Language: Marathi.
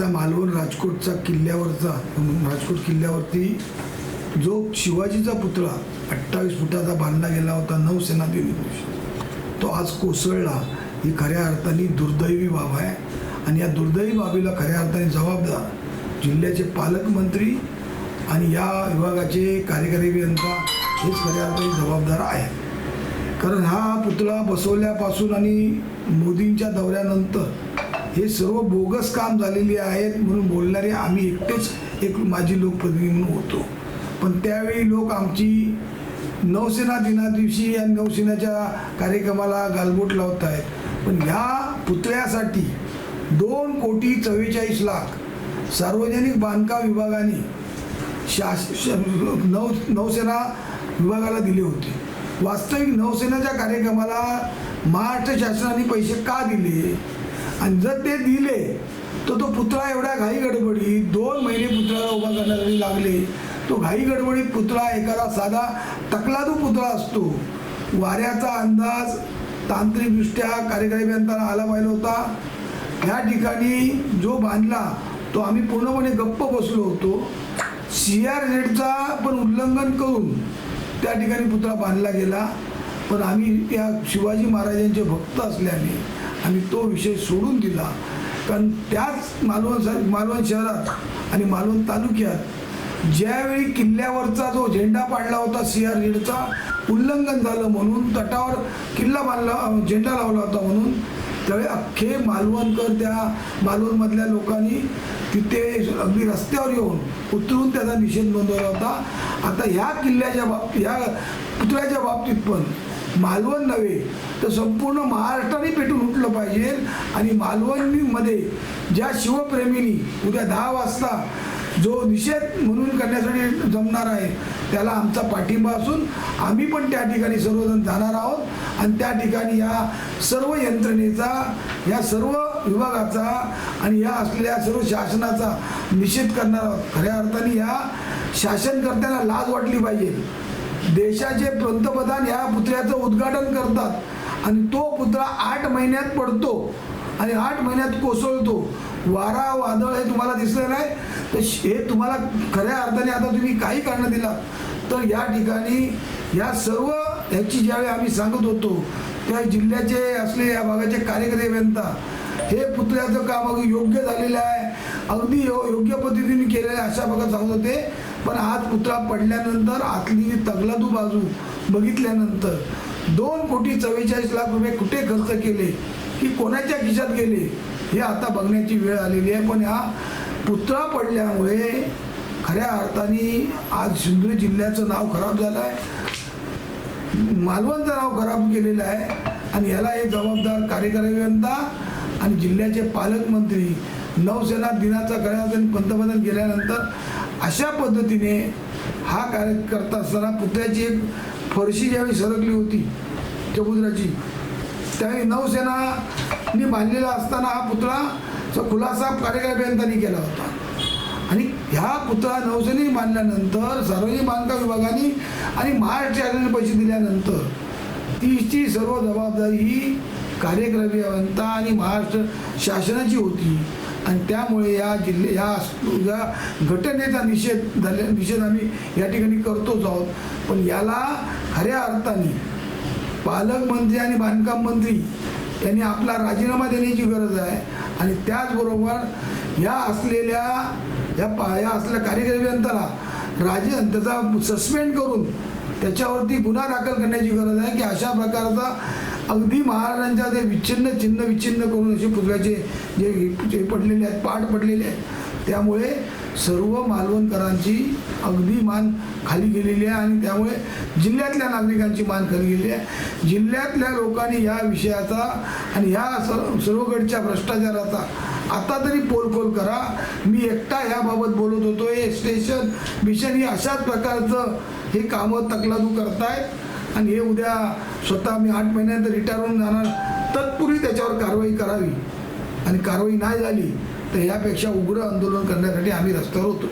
आजचा मालवण राजकोटचा किल्ल्यावरचा राजकोट किल्ल्यावरती जो शिवाजीचा पुतळा अठ्ठावीस फुटाचा बांधला गेला होता नौसेना दिली तो आज कोसळला. ही खऱ्या अर्थाने दुर्दैवी बाब आहे. आणि या दुर्दैवी बाबीला खऱ्या अर्थाने जबाबदार जिल्ह्याचे पालकमंत्री आणि या विभागाचे कार्यकारी अभियंता हेच खऱ्या अर्थाने जबाबदार आहे कारण हा पुतळा बसवल्यापासून आणि मोदींच्या दौऱ्यानंतर हे सर्व बोगस काम झालेली आहेत म्हणून बोलणारे आम्ही एकटेच एक माझी लोकप्रतिनिधी म्हणून होतो. पण त्यावेळी लोक आमची नौसेना दिना दिवशी या नौसेनाच्या कार्यक्रमाला गालबोट लावत आहेत पण ह्या पुतळ्यासाठी दोन कोटी चव्वेचाळीस लाख सार्वजनिक बांधकाम विभागाने शास नौ नौसेना विभागाला दिले होते. वास्तविक नौसेनाच्या कार्यक्रमाला महाराष्ट्र शासनाने पैसे का दिले? आणि जर ते दिले तर तो पुतळा एवढ्या घाई गडबडीत दोन महिने पुतळ्याला उभा करण्यासाठी लागले. तो घाई गडबडीत पुतळा एखादा साधा तकलादू पुतळा असतो. वाऱ्याचा अंदाज तांत्रिकदृष्ट्या कार्यकारी अभियंत्याला आला पाहिजे होता. ह्या ठिकाणी जो बांधला तो आम्ही पूर्णपणे गप्प बसलो होतो. सी आर झेडचा पण उल्लंघन करून त्या ठिकाणी पुतळा बांधला गेला. पण आम्ही त्या शिवाजी महाराजांचे भक्त असल्याने आणि तो विषय सोडून दिला. कारण त्याच मालवण मालवण शहरात आणि मालवण तालुक्यात ज्यावेळी किल्ल्यावरचा जो झेंडा पाडला होता सी आर झेडचा उल्लंघन झालं म्हणून तटावर किल्ला बांधला झेंडा लावला होता म्हणून त्यावेळी अख्खे मालवणकर त्या मालवणमधल्या लोकांनी तिथे अगदी रस्त्यावर येऊन उतरून त्याचा निषेध नोंदवला होता. आता ह्या किल्ल्याच्या बाबतीत ह्या पुतळ्याच्या बाबतीत पण मालवण नव्हे तर संपूर्ण महाराष्ट्राने पेटून उठलं पाहिजे. आणि मालवणमध्ये ज्या शिवप्रेमींनी उद्या दहा वाजता जो निषेध म्हणून करण्यासाठी जमणार आहे त्याला आमचा पाठिंबा असून आम्ही पण त्या ठिकाणी सर्वजण जाणार आहोत. आणि त्या ठिकाणी या सर्व यंत्रणेचा या सर्व विभागाचा आणि या असलेल्या सर्व शासनाचा निषेध करणार आहोत. खऱ्या अर्थाने या शासनकर्त्यांना लाज वाटली पाहिजे. देशाचे पंतप्रधान या पुतळ्याचं उद्घाटन करतात. आणि तो पुतळा आठ महिन्यात पडतो आणि आठ महिन्यात कोसळतो. वारा वादळ हे तुम्हाला दिसलं नाही. तर हे तुम्हाला खऱ्या अर्थाने आता तुम्ही काही कारण दिला तर या ठिकाणी या सर्व ह्याची ज्यावेळी आम्ही सांगत होतो त्या जिल्ह्याचे असले या भागाचे कार्यकर्ते व्यंता हे पुतळ्याचं काम अगदी योग्य झालेलं आहे. अगदी योग्य पद्धतीने केलेलं आहे अशा भागात सांगत होते. पण आज कुत्रा पडल्यानंतर आतली तगलादू बाजू बघितल्यानंतर दोन कोटी चव्वेचाळीस लाख रुपये कुठे खर्च केले? की कोणाच्या खिशात गेले? हे आता बघण्याची वेळ आलेली आहे. पण हा पुतळा पडल्यामुळे खऱ्या अर्थाने आज सिंधुदुर्ग जिल्ह्याचं नाव खराब झालं आहे. मालवणचं नाव खराब केलेलं आहे. आणि याला हे जबाबदार कार्यकारी अभियंता आणि जिल्ह्याचे पालकमंत्री नौसेना दिनाचा करण्यात पंतप्रधान गेल्यानंतर अशा पद्धतीने हा कार्य करत असताना पुतळ्याची एक फरशी ज्यावेळी सरकली होती चबुद्राची त्यावेळी नौसेनानी बांधलेला असताना हा पुतळाचा खुलासा कार्यकारी केला होता. आणि ह्या पुतळा नौसेने बांधल्यानंतर सार्वजनिक बांधकाम विभागाने आणि महाराष्ट्र शासनाने पैसे दिल्यानंतर तीची सर्व जबाबदारी ही कार्यक्रम आणि महाराष्ट्र शासनाची होती. आणि त्यामुळे या जिल्हे या या घटनेचा निषेध झाल्या निषेध आम्ही या ठिकाणी करतोच आहोत. पण याला खऱ्या अर्थाने पालकमंत्री आणि बांधकाम मंत्री यांनी आपला राजीनामा देण्याची गरज आहे. आणि त्याचबरोबर या असलेल्या या पा या असलेल्या कार्यकारी राजी त्याचा सस्पेंड करून त्याच्यावरती गुन्हा दाखल करण्याची गरज आहे की अशा प्रकारचा अगदी महाराजांच्या ते विच्छिन्न छिन्न विच्छिन्न करून असे पुतळ्याचे जे जे पडलेले आहेत पाठ पडलेले आहेत. त्यामुळे सर्व मालवणकरांची अगदी मान खाली गेलेली आहे आणि त्यामुळे जिल्ह्यातल्या नागरिकांची मान खाली गेली आहे. जिल्ह्यातल्या लोकांनी या विषयाचा आणि ह्या सर्व सर्वकडच्या भ्रष्टाचाराचा आता तरी पोलखोल करा. मी एकटा ह्याबाबत बोलत होतो. हे स्टेशन मिशन ही अशाच प्रकारचं हे कामं तकलादू करतायत. आणि हे उद्या स्वतः मी आठ महिन्यानंतर रिटायर होऊन जाणार तत्पूर्वी त्याच्यावर कारवाई करावी. आणि कारवाई नाही झाली तर यापेक्षा उग्र आंदोलन करण्यासाठी आम्ही रस्त्यावर होतो.